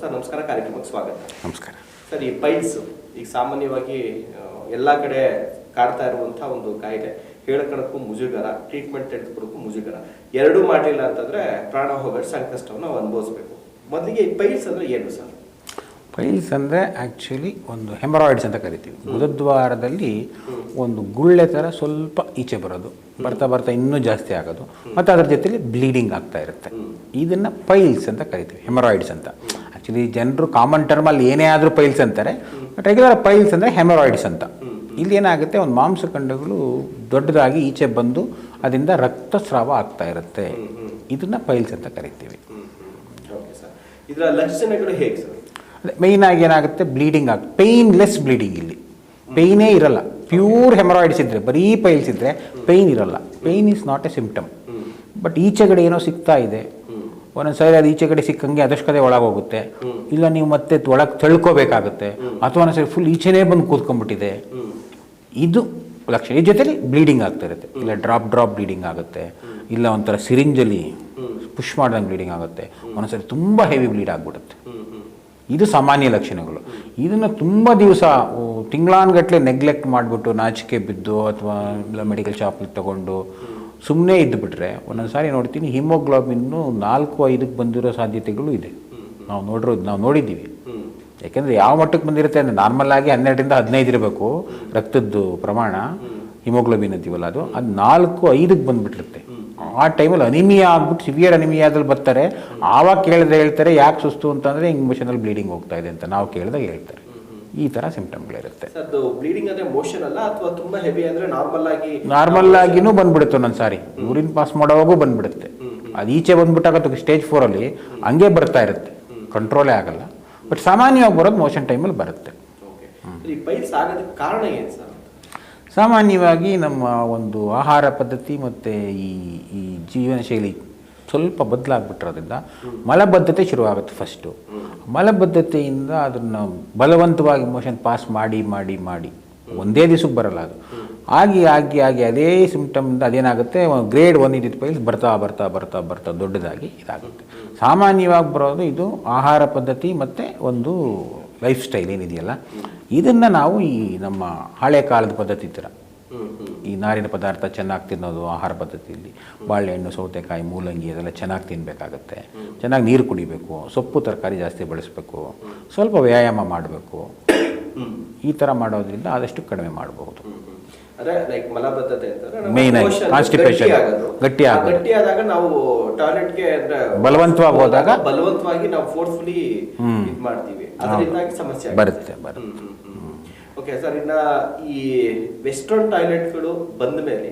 Sir ನಮಸ್ಕಾರ ಕಾರ್ಯಕ್ರಮಕ್ಕೆ ಸ್ವಾಗತ. ನಮಸ್ಕಾರ. ಸರ್ ಈ ಪೈಲ್ಸ್ ಈಗ ಸಾಮಾನ್ಯವಾಗಿ ಎಲ್ಲ ಕಡೆ ಕಾಡ್ತಾ ಇರುವಂತಹ ಒಂದು ಕಾಯಿಲೆ ಹೇಳ್ಕೊಳಕ್ಕೂ ಮುಜುಗರ ಟ್ರೀಟ್ಮೆಂಟ್ ತೆಗೆದುಕೊಡಕ್ಕೂ ಮುಜುಗರ. ಎರಡೂ ಮಾಡಲಿಲ್ಲ ಅಂತಂದ್ರೆ ಪ್ರಾಣ ಹೋಗೋ ಸಂಕಷ್ಟವನ್ನು ನಾವು ಅನುಭವಿಸ್ಬೇಕು. ಮೊದಲಿಗೆ ಈ ಪೈಲ್ಸ್ ಅಂದ್ರೆ ಏನು ಸರ್? ಪೈಲ್ಸ್ ಅಂದರೆ ಆ್ಯಕ್ಚುಲಿ ಒಂದು ಹೆಮರಾಯ್ಡ್ಸ್ ಅಂತ ಕರಿತೀವಿ. ಗುದದ್ವಾರದಲ್ಲಿ ಒಂದು ಗುಳ್ಳೆ ಥರ ಸ್ವಲ್ಪ ಈಚೆ ಬರೋದು. ಬರ್ತಾ ಬರ್ತಾ ಇನ್ನೂ ಜಾಸ್ತಿ ಆಗೋದು. ಮತ್ತು ಅದ್ರ ಜೊತೆಲಿ ಬ್ಲೀಡಿಂಗ್ ಆಗ್ತಾ ಇರುತ್ತೆ. ಇದನ್ನು ಪೈಲ್ಸ್ ಅಂತ ಕರಿತೀವಿ ಹೆಮರಾಯ್ಡ್ಸ್ ಅಂತ. ಆ್ಯಕ್ಚುಲಿ ಜನರು ಕಾಮನ್ ಟರ್ಮಲ್ಲಿ ಏನೇ ಆದರೂ ಪೈಲ್ಸ್ ಅಂತಾರೆ ಬಟ್ ರೆಗ್ಯುಲರ್ ಪೈಲ್ಸ್ ಅಂದರೆ ಹೆಮರಾಯ್ಡ್ಸ್ ಅಂತ. ಇಲ್ಲಿ ಏನಾಗುತ್ತೆ ಒಂದು ಮಾಂಸಖಂಡಗಳು ದೊಡ್ಡದಾಗಿ ಈಚೆ ಬಂದು ಅದರಿಂದ ರಕ್ತಸ್ರಾವ ಆಗ್ತಾ ಇರುತ್ತೆ. ಇದನ್ನು ಪೈಲ್ಸ್ ಅಂತ ಕರಿತೀವಿ. ಇದರ ಮೇಯ್ನಾಗಿ ಏನಾಗುತ್ತೆ ಬ್ಲೀಡಿಂಗ್ ಆಗುತ್ತೆ ಪೇಯ್ನ್ಲೆಸ್ ಬ್ಲೀಡಿಂಗ್ ಇಲ್ಲಿ. ಪೇಯ್ನೇ ಇರಲ್ಲ. ಪ್ಯೂರ್ ಹೆಮರಾಯ್ಡ್ಸ್ ಇದ್ದರೆ ಬರೀ ಪೈಲ್ಸ್ ಇದ್ದರೆ ಪೇಯ್ನ್ ಇರಲ್ಲ. Pain is not a symptom but ಈಚೆಗಡೆ ಏನೋ ಸಿಗ್ತಾ ಇದೆ. ಒಂದೊಂದು ಸಾರಿ ಅದು ಈಚೆಗಡೆ ಸಿಕ್ಕಂಗೆ ಅದಷ್ಟೇ ಒಳಗೆ ಹೋಗುತ್ತೆ ಇಲ್ಲ ನೀವು ಮತ್ತೆ ಒಳಗೆ ತಳ್ಕೋಬೇಕಾಗುತ್ತೆ. ಅಥವಾ ಒಂದೊಂದು ಸರಿ ಫುಲ್ ಈಚೆನೇ ಬಂದು ಕೂತ್ಕೊಂಡ್ಬಿಟ್ಟಿದೆ. ಇದು ಲಕ್ಷಣ. ಈ ಜೊತೆಲಿ ಬ್ಲೀಡಿಂಗ್ ಆಗ್ತಾ ಇರುತ್ತೆ. ಇಲ್ಲ ಡ್ರಾಪ್ ಡ್ರಾಪ್ ಬ್ಲೀಡಿಂಗ್ ಆಗುತ್ತೆ. ಇಲ್ಲ ಒಂಥರ ಸಿರಿಂಜಲ್ಲಿ ಪುಷ್ ಮಾಡ್ದಂಗೆ ಬ್ಲೀಡಿಂಗ್ ಆಗುತ್ತೆ. ಒಂದೊಂದ್ಸರಿ ತುಂಬ ಹೆವಿ ಬ್ಲೀಡ್ ಆಗಿಬಿಡುತ್ತೆ. ಇದು ಸಾಮಾನ್ಯ ಲಕ್ಷಣಗಳು. ಇದನ್ನು ತುಂಬ ದಿವಸ ತಿಂಗಳಾನ್ಗಟ್ಲೆ ನೆಗ್ಲೆಕ್ಟ್ ಮಾಡಿಬಿಟ್ಟು ನಾಚಿಕೆ ಬಿದ್ದು ಅಥವಾ ಇಲ್ಲ ಮೆಡಿಕಲ್ ಶಾಪಲ್ಲಿ ತಗೊಂಡು ಸುಮ್ಮನೆ ಇದ್ದುಬಿಟ್ರೆ ಒಂದೊಂದು ಸಾರಿ ನೋಡ್ತೀನಿ ಹಿಮೋಗ್ಲೋಬಿನ್ನು ನಾಲ್ಕು, ಐದಕ್ಕೆ ಬಂದಿರೋ ಸಾಧ್ಯತೆಗಳು ಇದೆ. ನಾವು ನೋಡಿರೋದು, ನಾವು ನೋಡಿದ್ದೀವಿ. ಯಾಕೆಂದರೆ ಯಾವ ಮಟ್ಟಕ್ಕೆ ಬಂದಿರುತ್ತೆ ಅಂದರೆ ನಾರ್ಮಲ್ ಆಗಿ ಹನ್ನೆರಡರಿಂದ ಹದಿನೈದು ಇರಬೇಕು ರಕ್ತದ್ದು ಪ್ರಮಾಣ, ಹಿಮೋಗ್ಲೋಬಿನ್ ಅಂತೀವಲ್ಲ ಅದು. ಅದು ನಾಲ್ಕು, ಐದಕ್ಕೆ ಬಂದುಬಿಟ್ಟಿರುತ್ತೆ. ಆ ಟೈಮಲ್ಲಿ ಅನಿಮಿಯಾ ಆಗ್ಬಿಟ್ಟು, ಸಿವಿಯರ್ ಅನಿಮಿಯಾದಲ್ಲಿ ಬರ್ತಾರೆ. ಆವಾಗ ಕೇಳಿದ್ರೆ ಹೇಳ್ತಾರೆ, ಯಾಕೆ ಸುಸ್ತು ಅಂತಂದರೆ ಹಿಂಗೆ ಮಿಷನಲ್ಲಿ ಬ್ಲೀಡಿಂಗ್ ಹೋಗ್ತಾ ಇದೆ ಅಂತ. ನಾವು ಕೇಳಿದಾಗ ಹೇಳ್ತಾರೆ. ಈ ಥರ ಸಿಂಪ್ಟಮ್ಗಳಿರುತ್ತೆ ಬ್ಲೀಡಿಂಗ್ ಅಂದ್ರೆ ಮೋಷನ್ ಅಲ್ಲ ಅಥವಾ ತುಂಬಾ ಹೆವಿ ಅಂದ್ರೆ ನಾರ್ಮಲ್ ಆಗಿ ನಾರ್ಮಲ್ ಆಗಿನೂ ಬಂದ್ಬಿಡುತ್ತೆ ಒಂದೊಂದು ಸಾರಿ. ಯೂರಿನ್ ಪಾಸ್ ಮಾಡೋವಾಗೂ ಬಂದ್ಬಿಡುತ್ತೆ. ಅದು ಈಚೆ ಬಂದ್ಬಿಟ್ಟಾಗ ಸ್ಟೇಜ್ ಫೋರಲ್ಲಿ ಹಂಗೆ ಬರ್ತಾ ಇರುತ್ತೆ. ಕಂಟ್ರೋಲೇ ಆಗಲ್ಲ. ಬಟ್ ಸಾಮಾನ್ಯವಾಗಿ ಬರೋದು ಮೋಷನ್ ಟೈಮಲ್ಲಿ ಬರುತ್ತೆ. ಕಾರಣ ಏನು ಸರ್? ಸಾಮಾನ್ಯವಾಗಿ ನಮ್ಮ ಒಂದು ಆಹಾರ ಪದ್ಧತಿ ಮತ್ತು ಈ ಈ ಜೀವನ ಶೈಲಿ ಸ್ವಲ್ಪ ಬದಲಾಗ್ಬಿಟ್ಟಿರೋದ್ರಿಂದ ಮಲಬದ್ಧತೆ ಶುರುವಾಗುತ್ತೆ ಫಸ್ಟು ಮಲಬದ್ಧತೆಯಿಂದ ಅದನ್ನು ಬಲವಂತವಾಗಿ ಮೋಷನ್ ಪಾಸ್ ಮಾಡಿ ಮಾಡಿ ಮಾಡಿ. ಒಂದೇ ದಿವಸಕ್ಕೆ ಬರಲ್ಲ ಅದು. ಆಗಿ ಆಗಿ ಆಗಿ ಅದೇ ಸಿಂಪ್ಟಮ್ದ ಅದೇನಾಗುತ್ತೆ ಗ್ರೇಡ್ ಒನ್ ಇದ್ದಿದ್ದ ಪೈಲ್ಸ್ ಬರ್ತಾ ಬರ್ತಾ ಬರ್ತಾ ಬರ್ತಾ ದೊಡ್ಡದಾಗಿ ಇದಾಗುತ್ತೆ. ಸಾಮಾನ್ಯವಾಗಿ ಬರೋದು ಇದು ಆಹಾರ ಪದ್ಧತಿ ಮತ್ತು ಒಂದು ಲೈಫ್ ಸ್ಟೈಲ್ ಏನಿದೆಯಲ್ಲ? ಇದನ್ನು ನಾವು ಈ ನಮ್ಮ ಹಳೆ ಕಾಲದ ಪದ್ಧತಿ ಥರ ಈ ನಾರಿನ ಪದಾರ್ಥ ಚೆನ್ನಾಗಿ ತಿನ್ನೋದು ಆಹಾರ ಪದ್ಧತಿಯಲ್ಲಿ ಬಾಳೆಹಣ್ಣು ಸೌತೆಕಾಯಿ ಮೂಲಂಗಿ ಅದೆಲ್ಲ ಚೆನ್ನಾಗಿ ತಿನ್ನಬೇಕಾಗತ್ತೆ ಚೆನ್ನಾಗಿ ನೀರು ಕುಡಿಬೇಕು ಸೊಪ್ಪು ತರಕಾರಿ ಜಾಸ್ತಿ ಬಳಸಬೇಕು ಸ್ವಲ್ಪ ವ್ಯಾಯಾಮ ಮಾಡಬೇಕು. ಈ ಥರ ಮಾಡೋದ್ರಿಂದ ಆದಷ್ಟು ಕಡಿಮೆ ಮಾಡಬಹುದು. ಅದೇ ಲೈಕ್ ಮಲಬದ್ಧತೆ ಅಂತಂದ್ರೆ ನಮ್ಮ Main ಆಗಿ. ಗಟ್ಟಿ ಆದಾಗ ನಾವು ಟಾಯ್ಲೆಟ್ಗೆ ಬಲವಂತವಾಗಿ ಹೋದಾಗ ಬಲವಂತವಾಗಿ ನಾವು ಫೋರ್ಸ್ಫುಲಿ ಮಾಡ್ತೀವಿ. ಅದರಿಂದಾಗಿ ಸಮಸ್ಯೆ ಬರುತ್ತೆ, ಬರುತ್ತೆ. ಓಕೆ ಸರ್ ಇನ್ನ ಈ ವೆಸ್ಟರ್ನ್ ಟಾಯ್ಲೆಟ್ಗಳು ಬಂದ ಮೇಲೆ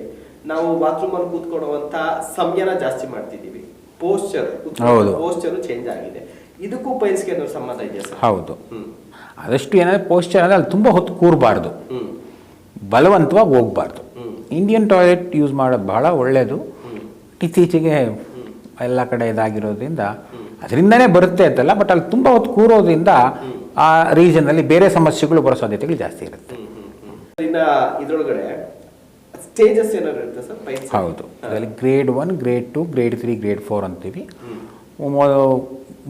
ನಾವು ಬಾತ್ರೂಮ್ ಅಲ್ಲಿ ಕೂತ್ಕೊಳ್ಳುವಂತ ಸಮಯನ ಜಾಸ್ತಿ ಮಾಡ್ತಿದ್ದೀವಿ. ಪೋಸ್ಚರ್ ಹೌದು. ಪೋಸ್ಚರ್ ಚೇಂಜ್ ಆಗಿದೆ. ಇದಕ್ಕೂ ಪೈಲ್ಸ್ಗೆ ಏನಾದ್ರು ಸಂಬಂಧ ಇದೆಯಾ ಸರ್? ಹೌದು. ಆದಷ್ಟು ಏನಾದ್ರೆ ಪೋಸ್ಚರ್ ಅಂದರೆ ಅಲ್ಲಿ ತುಂಬ ಹೊತ್ತು ಕೂರಬಾರ್ದು. ಬಲವಂತವಾಗಿ ಹೋಗಬಾರ್ದು. ಇಂಡಿಯನ್ ಟಾಯ್ಲೆಟ್ ಯೂಸ್ ಮಾಡೋದು ಬಹಳ ಒಳ್ಳೆಯದು ಇತ್ತೀಚೆಗೆ ಎಲ್ಲ ಕಡೆ ಇದಾಗಿರೋದ್ರಿಂದ ಅದರಿಂದನೇ ಬರುತ್ತೆ ಅಂತಲ್ಲ ಬಟ್ ಅಲ್ಲಿ ತುಂಬ ಹೊತ್ತು ಕೂರೋದ್ರಿಂದ ಆ ರೀಜನಲ್ಲಿ ಬೇರೆ ಸಮಸ್ಯೆಗಳು ಬರೋ ಸಾಧ್ಯತೆಗಳು ಜಾಸ್ತಿ ಇರುತ್ತೆ. ಇದ್ರೊಳಗಡೆ ಸ್ಟೇಜಸ್ ಏನಾದ್ರು ಹೌದು. ಅದರಲ್ಲಿ grade one grade two grade three grade four ಅಂತೀವಿ.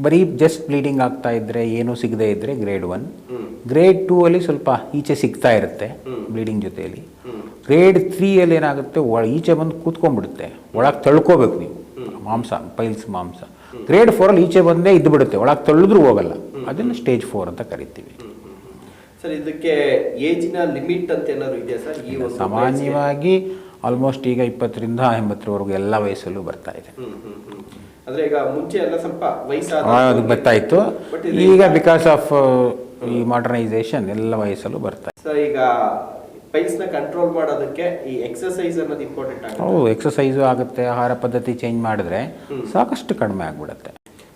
ಬರೀ ಜಸ್ಟ್ ಬ್ಲೀಡಿಂಗ್ ಆಗ್ತಾ ಇದ್ದರೆ ಏನೂ ಸಿಗದೇ ಇದ್ದರೆ ಗ್ರೇಡ್ ಒನ್ ಗ್ರೇಡ್ ಟೂ ಅಲ್ಲಿ ಸ್ವಲ್ಪ ಈಚೆ ಸಿಗ್ತಾ ಇರುತ್ತೆ ಬ್ಲೀಡಿಂಗ್ ಜೊತೆಯಲ್ಲಿ. ಗ್ರೇಡ್ ತ್ರೀಯಲ್ಲಿ ಏನಾಗುತ್ತೆ ಒಳ ಈಚೆ ಬಂದು ಕೂತ್ಕೊಂಡ್ಬಿಡುತ್ತೆ. ಒಳಗೆ ತಳ್ಕೋಬೇಕು ನೀವು. ಮಾಂಸ ಪೈಲ್ಸ್ ಮಾಂಸ. ಗ್ರೇಡ್ ಫೋರಲ್ಲಿ ಈಚೆ ಬಂದೇ ಇದ್ದು ಬಿಡುತ್ತೆ ಒಳಗೆ ತಳ್ಳಿದ್ರೂ ಹೋಗಲ್ಲ. ಅದನ್ನು ಸ್ಟೇಜ್ ಫೋರ್ ಅಂತ ಕರಿತೀವಿ. ಸರ್ ಇದಕ್ಕೆ ಏಜಿನ ಲಿಮಿಟ್ ಅಂತ ಏನಾದ್ರು ಇದೆಯಾ ಸರ್? ಈ ಸಾಮಾನ್ಯವಾಗಿ ಆಲ್ಮೋಸ್ಟ್ ಈಗ ಇಪ್ಪತ್ತರಿಂದ ಎಂಬತ್ತರವರೆಗೂ ಎಲ್ಲ ವಯಸ್ಸಲ್ಲೂ ಬರ್ತಾ ಇದೆ. ಅಂದ್ರೆ ಈಗ ಮುಂಚೆ ಎಲ್ಲ ಸ್ವಲ್ಪ ವಯಸ್ಸಾದ ಬರ್ತಾ ಇತ್ತು. ಈಗ ಬಿಕಾಸ್ ಆಫ್ ಈ ಮಾಡರ್ನೈಸೇಷನ್ ಎಲ್ಲ ವಯಸ್ಸಲ್ಲೂ ಬರ್ತಾ ಇದೆ ಸರ್ ಈಗ ಪೈಲ್ಸ್ನ ಕಂಟ್ರೋಲ್ ಮಾಡೋದಕ್ಕೆ ಈ ಎಕ್ಸರ್ಸೈಸ್ ಅನ್ನೋದು ಇಂಪಾರ್ಟೆಂಟ್ ಆಗುತ್ತೆ. ಹೌದು ಎಕ್ಸಸೈಸು ಆಗುತ್ತೆ ಆಹಾರ ಪದ್ಧತಿ ಚೇಂಜ್ ಮಾಡಿದ್ರೆ ಸಾಕಷ್ಟು ಕಡಿಮೆ ಆಗಿಬಿಡುತ್ತೆ.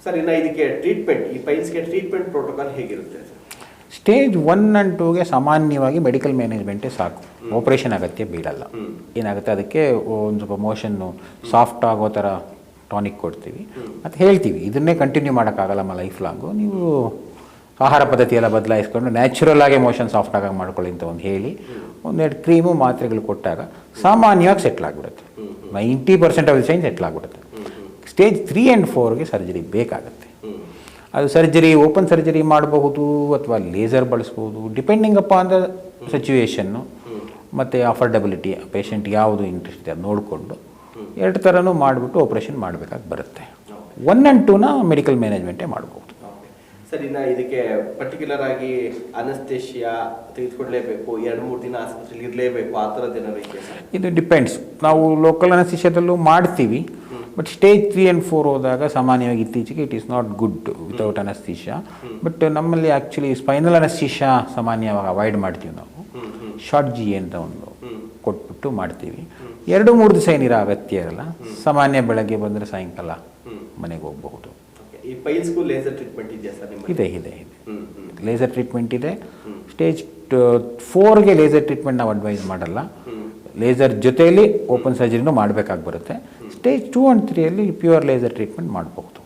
ಸರ್ ಇನ್ನ ಇದಕ್ಕೆ ಟ್ರೀಟ್ಮೆಂಟ್ ಈ ಪೈಲ್ಸ್ಗೆ ಟ್ರೀಟ್ಮೆಂಟ್ ಪ್ರೋಟೋಕಾಲ್ ಹೇಗಿರುತ್ತೆ ಸರ್? ಸ್ಟೇಜ್ ಒನ್ ಆ್ಯಂಡ್ ಟೂಗೆ ಸಾಮಾನ್ಯವಾಗಿ ಮೆಡಿಕಲ್ ಮ್ಯಾನೇಜ್ಮೆಂಟೇ ಸಾಕು. ಆಪ್ರೇಷನ್ ಅಗತ್ಯ ಬೀಳಲ್ಲ. ಏನಾಗುತ್ತೆ ಅದಕ್ಕೆ ಒಂದು ಸ್ವಲ್ಪ ಮೋಷನ್ನು ಸಾಫ್ಟ್ ಆಗೋ ಥರ ಟಾನಿಕ್ ಕೊಡ್ತೀವಿ. ಮತ್ತು ಹೇಳ್ತೀವಿ ಇದನ್ನೇ ಕಂಟಿನ್ಯೂ ಮಾಡೋಕ್ಕಾಗಲ್ಲಮ್ಮ ಲೈಫ್ ಲಾಂಗು ನೀವು ಆಹಾರ ಪದ್ಧತಿ ಎಲ್ಲ ಬದಲಾಯಿಸ್ಕೊಂಡು ನ್ಯಾಚುರಲ್ ಆಗಿ ಮೋಷನ್ ಸಾಫ್ಟ್ ಆಗಿ ಮಾಡ್ಕೊಳ್ಳಿ ಅಂತ ಒಂದು ಹೇಳಿ. ಒಂದೆರಡು ಕ್ರೀಮು ಮಾತ್ರೆಗಳು ಕೊಟ್ಟಾಗ ಸಾಮಾನ್ಯವಾಗಿ ಸೆಟ್ಲ್ ಆಗಿಬಿಡುತ್ತೆ. Ninety percent of the sign settle ಆಗಿಬಿಡುತ್ತೆ. ಸ್ಟೇಜ್ ತ್ರೀ ಆ್ಯಂಡ್ ಫೋರ್ಗೆ ಸರ್ಜರಿ ಬೇಕಾಗುತ್ತೆ. ಅದು ಸರ್ಜರಿ ಓಪನ್ ಸರ್ಜರಿ ಮಾಡಬಹುದು ಅಥವಾ ಲೇಸರ್ ಬಳಸ್ಬೋದು ಡಿಪೆಂಡಿಂಗ್ ಅಪಾನ್ ದ ಸಿಚುವೇಶನ್ನು ಮತ್ತು ಅಫರ್ಡಬಿಲಿಟಿ ಪೇಷಂಟ್ ಯಾವುದು ಇಂಟ್ರೆಸ್ಟ್ ಇದೆ ಅದು ನೋಡಿಕೊಂಡು ಎರಡು ಥರನೂ ಮಾಡಿಬಿಟ್ಟು ಆಪ್ರೇಷನ್ ಮಾಡಬೇಕಾಗಿ ಬರುತ್ತೆ. ಒನ್ ಆ್ಯಂಡ್ ಟೂನ ಮೆಡಿಕಲ್ ಮ್ಯಾನೇಜ್ಮೆಂಟೇ ಮಾಡ್ಬೋದು. ಸರ್ ಇನ್ನ ಇದಕ್ಕೆ ಪರ್ಟಿಕ್ಯುಲರ್ ಆಗಿ ಅನಸ್ತೇಶಿಯಾ ತೆಗೆದುಕೊಳ್ಳಲೇಬೇಕು ಎರಡು ಮೂರು ದಿನ ಆಸ್ಪತ್ರೆಯಲ್ಲಿ ಇರಲೇಬೇಕು ಆ ಥರದ್ದು ಇದು ಡಿಪೆಂಡ್ಸ್ ನಾವು ಲೋಕಲ್ ಅನಸ್ತಿಷ್ಯದಲ್ಲೂ ಮಾಡ್ತೀವಿ but stage three and four ಹೋದಾಗ ಸಾಮಾನ್ಯವಾಗಿ ಇತ್ತೀಚೆಗೆ it is not good without anaesthesia but ನಮ್ಮಲ್ಲಿ ಆ್ಯಕ್ಚುಲಿ ಸ್ಪೈನಲ್ ಅನಸ್ತೀಶಾ ಸಾಮಾನ್ಯವಾಗಿ ಅವಾಯ್ಡ್ ಮಾಡ್ತೀವಿ ನಾವು. ಶಾರ್ಟ್ ಜಿ ಅಂತ ಒಂದು ಕೊಟ್ಬಿಟ್ಟು ಮಾಡ್ತೀವಿ. ಎರಡು ಮೂರು ದಿವಸ ಏನಿರೋ ಅಗತ್ಯ ಇರಲ್ಲ. ಸಾಮಾನ್ಯ ಬೆಳಗ್ಗೆ ಬಂದರೆ ಸಾಯಂಕಾಲ ಮನೆಗೆ ಹೋಗಬಹುದು. ಈ ಪೈಲ್ಸ್ಗೂ ಲೇಸರ್ ಟ್ರೀಟ್ಮೆಂಟ್ ಇದೆಯಾ ಸರ್ ನಿಮ್ಮ ಇದೆ ಇದೆ ಇದೆ. ಲೇಸರ್ ಟ್ರೀಟ್ಮೆಂಟ್ ಇದೆ. ಸ್ಟೇಜ್ ಫೋರ್ಗೆ ಲೇಸರ್ ಟ್ರೀಟ್ಮೆಂಟ್ ನಾವು ಅಡ್ವೈಸ್ ಮಾಡಲ್ಲ. ಲೇಸರ್ ಜೊತೆಯಲ್ಲಿ ಓಪನ್ ಸರ್ಜರಿನೂ ಮಾಡಬೇಕಾಗಿ ಬರುತ್ತೆ ಸ್ಟೇಜ್ ಟೂ ಆ್ಯಂಡ್ ತ್ರೀಯಲ್ಲಿ ಪ್ಯೂರ್ ಲೇಸರ್ ಟ್ರೀಟ್ಮೆಂಟ್ ಮಾಡಬಹುದು.